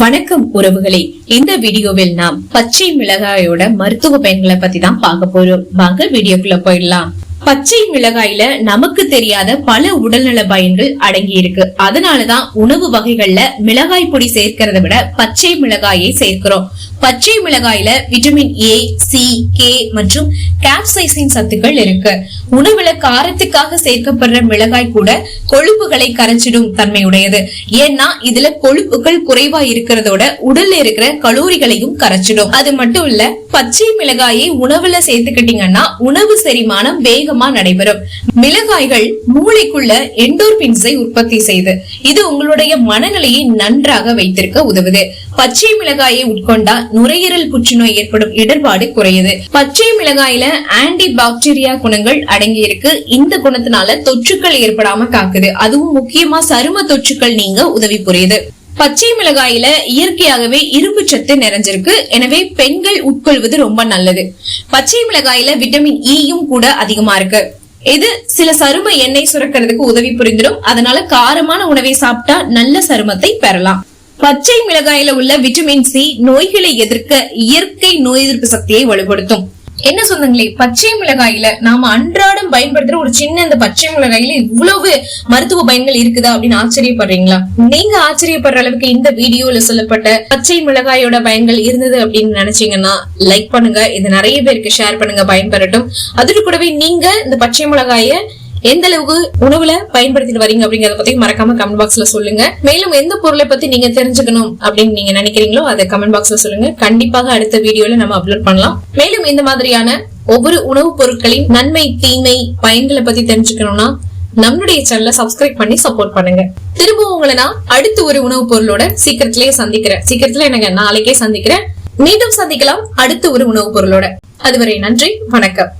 வணக்கம் உறவுகளே. இந்த வீடியோவில் நாம் பச்சை மிளகாயோட மருத்துவ பயன்களை பத்தி தான் பார்க்க போறோம். வாங்க வீடியோக்குள்ள போயிடலாம். பச்சை மிளகாயில நமக்கு தெரியாத பல உடல்நல பயன்கள் அடங்கி இருக்கு அதனாலதான் உணவு வகைகள்ல மிளகாய் பொடி சேர்க்கிறத விட பச்சை மிளகாயை சேர்க்கிறோம். பச்சை மிளகாயில விட்டமின் ஏ சி கே மற்றும் கேப்சைசின் சத்துக்கள் இருக்கு. உணவுல காரத்துக்காக சேர்க்கப்படுற மிளகாய் கூட கொழுப்புகளை கரைச்சிடும் தன்மை உடையது ஏன்னா இதுல கொழுப்புகள் குறைவா இருக்கிறதோட உடல்ல இருக்கிற கலோரிகளையும் கரைச்சிடும். அது மட்டும் இல்ல பச்சை மிளகாயை உணவுல சேர்த்துக்கிட்டீங்கன்னா உணவு செரிமானம் வேகமா நடைபெறும். மிளகாய்கள் மூளைக்குள்ள எண்டோர்பின்ஸை உற்பத்தி செய்து இது உங்களுடைய மனநிலையை நன்றாக வைத்திருக்க உதவுது. பச்சை மிளகாயை உட்கொண்டா நுரையீரல் புற்றுநோய் ஏற்படும் இடர்பாடு குறையுது. பச்சை மிளகாயில ஆன்டி பாக்டீரியா குணங்கள் அடங்கி இருக்கு இந்த குணத்தினால தொற்றுக்கள் ஏற்படாம காக்குது அதுவும் முக்கியமா சரும தொற்றுக்கள் நீங்க உதவி புரியுது. பச்சை மிளகாயில இயற்கையாகவே இரும்பு சத்து நிறைஞ்சிருக்கு. எனவே பெண்கள் உட்கொள்வது ரொம்ப நல்லது. பச்சை மிளகாயில விட்டமின் இயும் e கூட அதிகமா இருக்கு. இது சில சரும எண்ணெய் சுரக்கிறதுக்கு உதவி புரிந்துடும். அதனால காரமான உணவை சாப்பிட்டா நல்ல சருமத்தை பெறலாம். பச்சை மிளகாயில உள்ள விட்டமின் சி நோய்களை எதிர்க்க இயற்கை நோய் எதிர்ப்பு சக்தியை வலுப்படுத்தும். என்ன சொந்தங்களே பச்சை மிளகாயில நாம அன்றாடம் பயன்படுத்துற ஒரு சின்ன இந்த பச்சை மிளகாயில இவ்வளவு மருத்துவ பயன்கள் இருக்குதா அப்படின்னு ஆச்சரியப்படுறீங்களா? நீங்க ஆச்சரியப்படுற அளவுக்கு இந்த வீடியோல சொல்லப்பட்ட பச்சை மிளகாயோட பயன்கள் இருந்தது அப்படின்னு நினைச்சீங்கன்னா லைக் பண்ணுங்க. இது நிறைய பேருக்கு ஷேர் பண்ணுங்க பயன்பெறட்டும். அது கூடவே நீங்க இந்த பச்சை மிளகாய எந்த அளவுக்கு உணவுல பயன்படுத்திட்டு வரீங்க அப்படிங்கறத பத்தி மறக்காம கமெண்ட் பாக்ஸ்ல சொல்லுங்க. மேலும் எந்த பொருளை பத்தி நீங்க தெரிஞ்சுக்கணும் அப்படின்னு நீங்க நினைக்கிறீங்களோ அதை கமெண்ட் பாக்ஸ்ல சொல்லுங்க. கண்டிப்பாக அடுத்த வீடியோல நம்ம அப்லோட் பண்ணலாம். மேலும் இந்த மாதிரியான ஒவ்வொரு உணவுப் பொருட்களின் நன்மை தீமை பயன்களை பத்தி தெரிஞ்சுக்கணும்னா நம்மளுடைய சேனலை சப்ஸ்கிரைப் பண்ணி சப்போர்ட் பண்ணுங்க. திரும்பவும் உங்களை நான் அடுத்த ஒரு உணவுப் பொருளோட சீக்கிரத்திலேயே சந்திக்கிறேன். சீக்கிரத்துல எனக்கு நாளைக்கே சந்திக்கிறேன். மீண்டும் சந்திக்கலாம் அடுத்த ஒரு உணவுப் பொருளோட. அதுவரை நன்றி வணக்கம்.